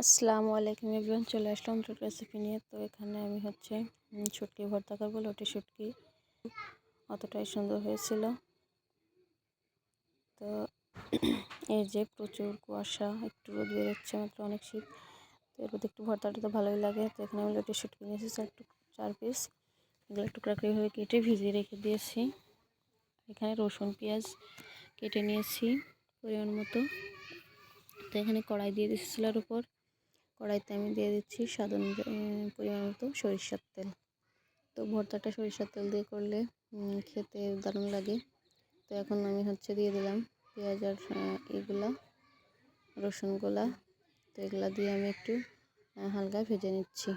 আসসালামু আলাইকুম এভরিওয়ান, চলে আসলাম ছোট রেসিপি নিয়ে। তো এখানে আমি হচ্ছে শুটকি ভর্তা করব, লটি শুটকি। অতটাই সুন্দর হয়েছিল। তো এই যে প্রচুর কুয়াশা, একটু রোদ বেরোচ্ছে মাত্র অনেক শীত। তো এর একটু ভর্তাটা তো ভালোই লাগে। তো এখানে আমি লটি শুটকি নিয়েছি, চার চার পিস এগুলো টুকরা করে কেটে ভিজিয়ে রেখে দিয়েছি। এখানে রসুন, পেঁয়াজ কেটে নিয়েছি পরিমাণ মতো। তো এখানে কড়াই দিয়ে দিয়েছি চুলার উপর। কড়াইতে আমি দিয়ে দিচ্ছি স্বাদ পরিমাণ মতো সরিষার তেল। তো ভর্তাটা সরিষার তেল দিয়ে করলে খেতে দারুণ লাগে। তো এখন আমি হচ্ছে দিয়ে দিলাম পেঁয়াজ আর এগুলা রসুনগুলা তো এগুলা দিয়ে আমি একটু হালকা ভেজে নিচ্ছি।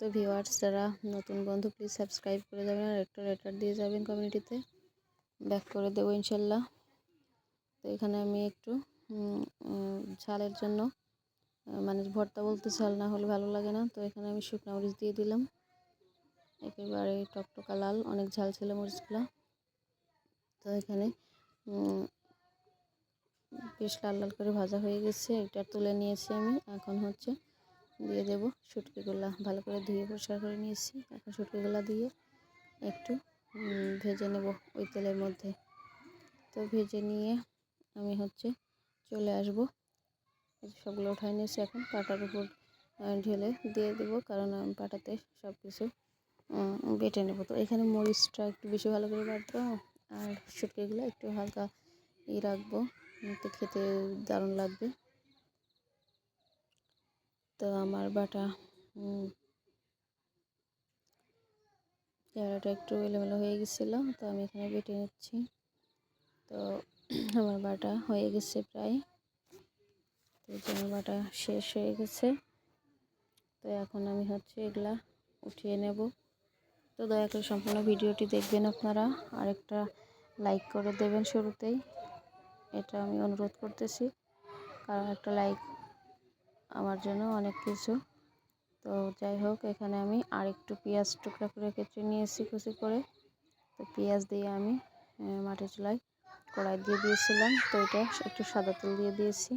তো ভিওয়ার্স যারা নতুন বন্ধু, প্লিজ সাবস্ক্রাইব করে যাবেন আর একটা লেটার দিয়ে যাবেন কমিউনিটিতে। ব্যাক করে দেবো ইনশাল্লাহ। তো এখানে আমি একটু ঝালের জন্য মানে ভর্তা বলতে ঝাল না হলে ভালো লাগে না। তো এখানে আমি শুকনো মরিচ দিয়ে দিলাম। একেবারে টকটকা লাল, অনেক ঝাল ছিল মরিচগুলো। তো এখানে বেশ লাল লাল করে ভাজা হয়ে গেছে। এটা তুলে নিয়েছি আমি। এখন হচ্ছে দিয়ে দেব শুটকিগুলো। ভালো করে ধুয়ে পরিষ্কার করে নিয়েছি। এখন শুটকিগুলো দিয়ে একটু ভেজে নেব ওই তেলের মধ্যে। তো ভেজে নিয়ে আমি হচ্ছে চলে আসব। সবগুলো উঠাই নিয়েছি এখন। পাটার উপর ঢেলে দিয়ে দেবো কারণ আমি পাটাতে সব কিছু বেটে নেব। তো এখানে মরিচটা একটু বেশি ভালো করে বাটবো, আর শুটকিগুলো একটু হালকা ই রাখব তো খেতে দারুণ লাগবে। তো আমার বাটা চেহারাটা একটু এলোমেলো হয়ে গেছিল, তো আমি এখানে বেটে নিচ্ছি। তো আমার বাটা হয়ে গেছে প্রায়। বাটা শেষ হয়ে গেছে। তো এখন আমি হচ্ছে এগুলা উঠিয়ে নেব। তো দয়া করে সম্পূর্ণ ভিডিওটি দেখবেন আপনারা। আর একটা লাইক করে দেবেন শুরুতেই। এটা আমি অনুরোধ করতেছি। কারণ একটা লাইক আমার জন্য অনেক কিছু। তো যাই হোক, এখানে আমি আর একটু পেঁয়াজ টুকরা করে কেটে নিয়েছি কুচি করে। তো পেঁয়াজ দিয়ে আমি মাটির চুলায় কড়াই দিয়ে দিয়েছিলাম। তো এটা একটু সাদা তেল দিয়ে দিয়েছি।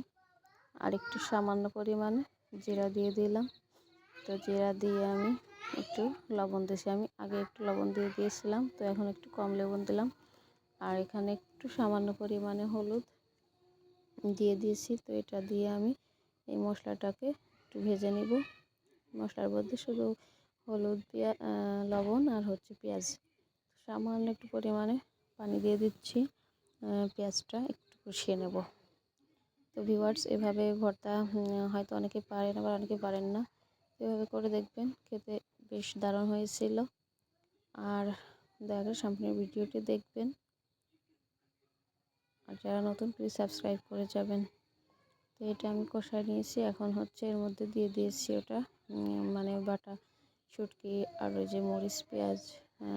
আর একটু সামান্য পরিমাণে জিরা দিয়ে দিলাম। তো জিরা দিয়ে আমি একটু লবণ দিয়েছি। আমি আগে একটু লবণ দিয়ে দিয়েছিলাম, তো এখন একটু কম লবণ দিলাম। আর এখানে একটু সামান্য পরিমাণে হলুদ দিয়ে দিয়েছি। তো এটা দিয়ে আমি এই মশলাটাকে একটু ভেজে নিব। মশলার মধ্যে শুধু হলুদ পেঁয়াজ লবণ আর হচ্ছে পেঁয়াজ। সামান্য একটু পরিমাণে পানি দিয়ে দিচ্ছি। পেঁয়াজটা একটু কষিয়ে নেব। তো ভিওয়ার্স এভাবে ভর্তা হয়তো অনেকে পারেন, আবার অনেকে পারেন না। এভাবে করে দেখবেন, খেতে বেশ দারুণ হয়েছিল। আর দেখা, সামনের ভিডিওটি দেখবেন। আর যারা নতুন প্লিজ সাবস্ক্রাইব করে যাবেন। তো এটা আমি কষায় নিয়েছি, এখন হচ্ছে এর মধ্যে দিয়ে দিয়েছি ওটা মানে বাটা, শুটকি আর ওই যে মরিচ, পেঁয়াজ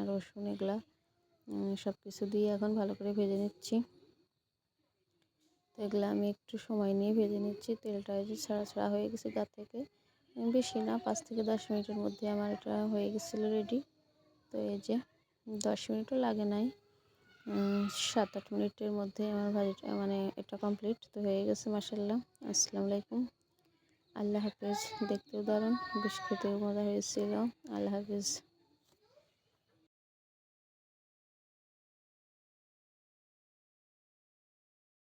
রসুন, এগুলা সব কিছু দিয়ে এখন ভালো করে ভেজে নিচ্ছি। তো এগুলো আমি একটু সময় নিয়ে ভেজে নিচ্ছি। তেলটা যে ছাড়া ছাড়া হয়ে গেছে গা থেকে। বেশি না, পাঁচ থেকে দশ মিনিটের মধ্যে আমার এটা হয়ে গেছিল রেডি তো এই যে দশ মিনিটও লাগে নাই। সাত আট মিনিটের মধ্যে আমার ভাজিটা মানে এটা কমপ্লিট তো হয়ে গেছে মাসাল্লাহ আসসালামু আলাইকুম। আল্লাহ হাফিজ, দেখতেও দারুণ বেশ খেতেও মজা হয়েছিল। আল্লাহ হাফিজ।